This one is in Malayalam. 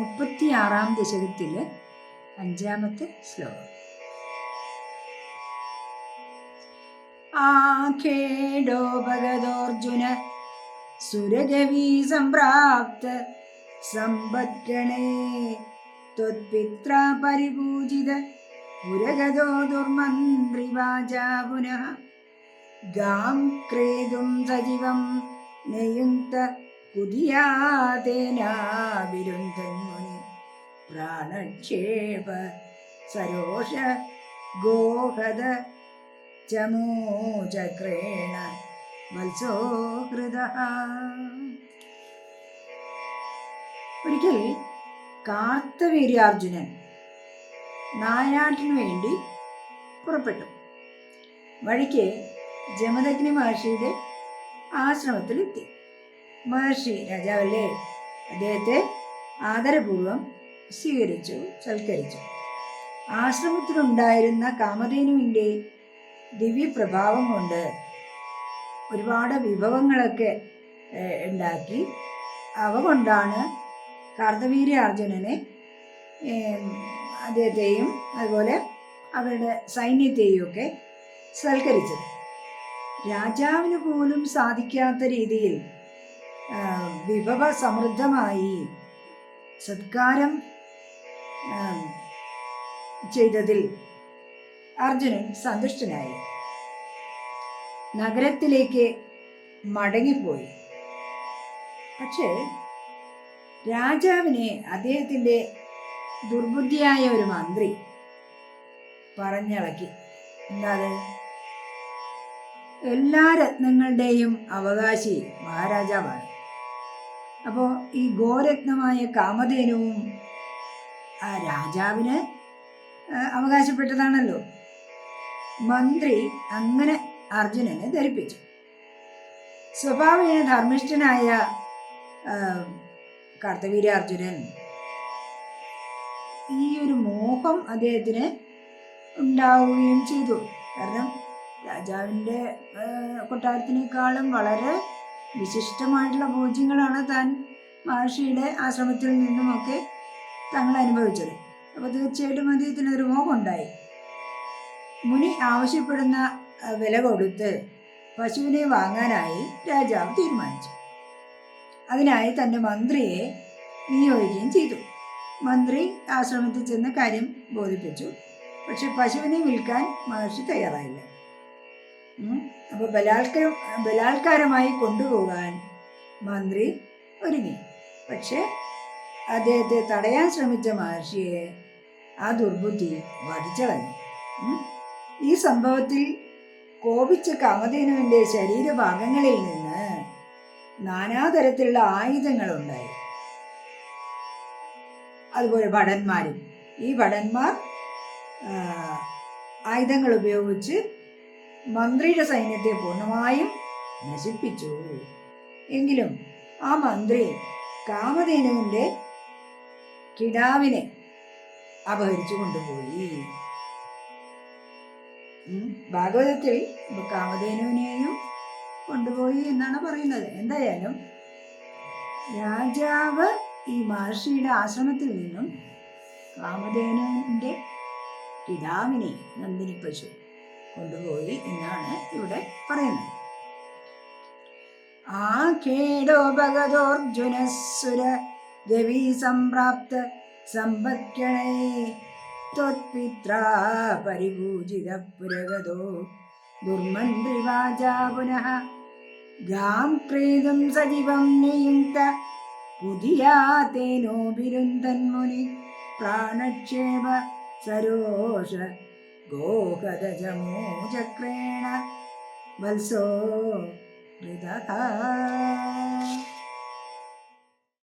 മുപ്പത്തിയാറാം ദശകത്തിലെ അഞ്ചാമത്തെ ശ്ലോകം. ആഖേഡോ ഭഗതോർജുന സുരഗവീ സംപ്രാപ്ത സമ്പദ്ഗണേ ത്വത്പിത്ര പരിപൂജിത പുരഗതോ ദുർമന്ത്രിവാചാ പുനഃ. ഗാം ക്രേതും സജീവം നയുക്ത കുതിയാതേനാവിരുന്ധന്മുനി പ്രാണക്ഷേപ സരോഷ ഗോഹദ ചമോചക്രേണ മത്സോഹൃത ഒരിക്കൽ കാർത്തവീര്യാർജുനൻ നായാട്ടിനു വേണ്ടി പുറപ്പെട്ടു. വഴിക്ക് ജമദഗ്നി മഹർഷിയുടെ ആശ്രമത്തിലെത്തി. മഹർഷി രാജാവല്ലേ അദ്ദേഹത്തെ ആദരപൂർവം സ്വീകരിച്ചു സൽക്കരിച്ചു. ആശ്രമത്തിലുണ്ടായിരുന്ന കാമധേനുവിന്റെ ദിവ്യപ്രഭാവം കൊണ്ട് ഒരുപാട് വിഭവങ്ങളൊക്കെ ഉണ്ടാക്കി. അവ കൊണ്ടാണ് കാർത്തവീര്യ അർജുനനെ അദ്ദേഹത്തെയും അതുപോലെ അവരുടെ സൈന്യത്തെയും ഒക്കെ സൽക്കരിച്ചത്. രാജാവിന് പോലും സാധിക്കാത്ത രീതിയിൽ വിഭവ സമൃദ്ധമായി സത്കാരം ചെയ്തതിൽ അർജുനൻ സന്തുഷ്ടനായി. നഗരത്തിലേക്ക് മടങ്ങിപ്പോയി. പക്ഷേ രാജാവിനെ അദ്ദേഹത്തിന്റെ ദുർബുദ്ധിയായ ഒരു മന്ത്രി പറഞ്ഞിളക്കി. എന്താത് എല്ലാ രത്നങ്ങളുടെയും അവകാശി മഹാരാജാവാണ്. അപ്പോൾ ഈ ഗോരത്നമായ കാമധേനുവും ആ രാജാവിന് അവകാശപ്പെട്ടതാണല്ലോ. മന്ത്രി അങ്ങനെ അർജുനനെ ധരിപ്പിച്ചു. സ്വഭാവേന ധർമ്മിഷ്ഠനായ അർജുനൻ ഈ ഒരു മോഹം അദ്ദേഹത്തിന് ഉണ്ടാവുകയും ചെയ്തു. കാരണം രാജാവിന്റെ കൊട്ടാരത്തിനേക്കാളും വളരെ വിശിഷ്ടമായിട്ടുള്ള ബോധ്യങ്ങളാണ് താൻ മഹർഷിയുടെ ആശ്രമത്തിൽ നിന്നുമൊക്കെ തങ്ങൾ അനുഭവിച്ചത്. അപ്പോൾ തീർച്ചയായിട്ടും അദ്ദേഹത്തിന് ഒരു മോഹം ഉണ്ടായി മുനി ആവശ്യപ്പെടുന്ന വില കൊടുത്ത് പശുവിനെ വാങ്ങാനായി രാജാവ് തീരുമാനിച്ചു. അതിനായി തന്റെ മന്ത്രിയെ നിയോഗിക്കുകയും ചെയ്തു. മന്ത്രി ആശ്രമത്തിൽ ചെന്ന് കാര്യം ബോധിപ്പിച്ചു. പക്ഷെ പശുവിനെ വിൽക്കാൻ മഹർഷി തയ്യാറായില്ല. ബലാത്കാരം ബലാത്കാരമായി കൊണ്ടുപോകാൻ മന്ത്രി ഒരുങ്ങി. പക്ഷേ അദ്ദേഹത്തെ തടയാൻ ശ്രമിച്ച മഹർഷിയെ ആ ദുർബുദ്ധി വധിച്ചളഞ്ഞു. ഈ സംഭവത്തിൽ കോപിച്ച കാമധേനുവിന്റെ ശരീരഭാഗങ്ങളിൽ നിന്ന് നാനാതരത്തിലുള്ള ആയുധങ്ങളുണ്ടായി. അതുപോലെ ഭടന്മാരും. ഈ ഭടന്മാർ ആയുധങ്ങൾ ഉപയോഗിച്ച് മന്ത്രിയുടെ സൈന്യത്തെ പൂർണമായും നശിപ്പിച്ചു എങ്കിലും ആ മന്ത്രി കാമധേനുവിന്റെ കിടാവിനെ അപഹരിച്ചു കൊണ്ടുപോയി. ഭാഗവതത്തിൽ കാമധേനുവിനെയും കൊണ്ടുപോയി എന്നാണ് പറയുന്നത് എന്തായാലും രാജാവ് ഈ മഹർഷിയുടെ ആശ്രമത്തിൽ നിന്നും കാമധേനുവിന്റെ പിതാവിനെ നന്ദിനി പശു കൊണ്ടുപോയി എന്നാണ് ഇവിടെ പറയുന്നത്. ആ കേടോ ഭഗതോർജുനസുര ഗവി സംപ്രാപ്ത ത്വത്പിത്ര പരിപൂജിത പുരഗതോ ദുർമന്ത്രിവാചാ പുനഃ ഗാം ക്രീതും സജീവം നിയുക്ത പുതിയാ സരോഷ ഗോഹതജമോചക്രേണ വത്സോ ഹൃദ